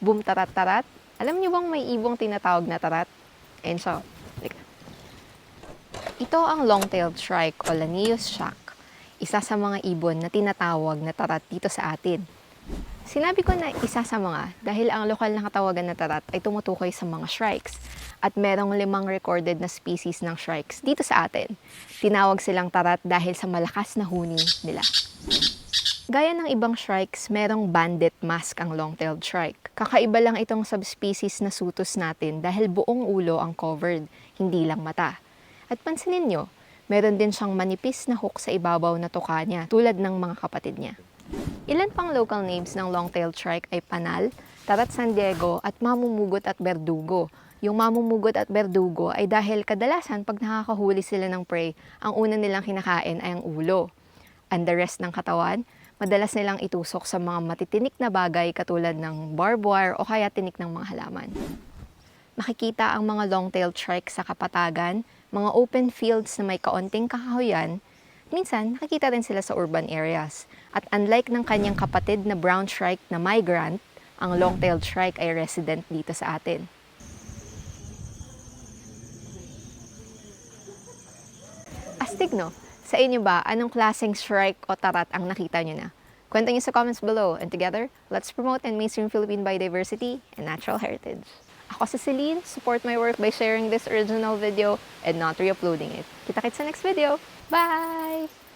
Boom tarat-tarat. Alam niyo bang may ibong tinatawag na tarat? And so, ito ang long-tailed shrike o Lanius shack, isa sa mga ibon na tinatawag na tarat dito sa atin. Sinabi ko na isa sa mga dahil ang lokal na katawagan na tarat ay tumutukoy sa mga shrikes at merong limang recorded na species ng shrikes dito sa atin. Tinawag silang tarat dahil sa malakas na huni nila. Gaya ng ibang shrikes, merong bandit mask ang long-tailed shrike. Kakaiba lang itong subspecies na sutos natin dahil buong ulo ang covered, hindi lang mata. At pansinin nyo, meron din siyang manipis na hook sa ibabaw na tuka niya tulad ng mga kapatid niya. Ilan pang local names ng long-tailed shrike ay panal, tarat San Diego at mamumugot at berdugo. Yung mamumugot at berdugo ay dahil kadalasan pag nakakahuli sila ng prey, ang una nilang kinakain ay ang ulo. And the rest ng katawan, madalas nilang itusok sa mga matitinik na bagay katulad ng barbed wire o kaya tinik ng mga halaman. Makikita ang mga long-tailed shrike sa kapatagan, mga open fields na may kaunting kahoyan, minsan nakikita rin sila sa urban areas. At unlike ng kanyang kapatid na brown shrike na migrant, ang long-tailed shrike ay resident dito sa atin. Astig no? Sa inyo ba, anong klaseng shrike o tarat ang nakita nyo na? Kwento nyo sa comments below and together, let's promote and mainstream Philippine biodiversity and natural heritage. Ako si Celine, support my work by sharing this original video and not re-uploading it. Kita-kits sa next video. Bye!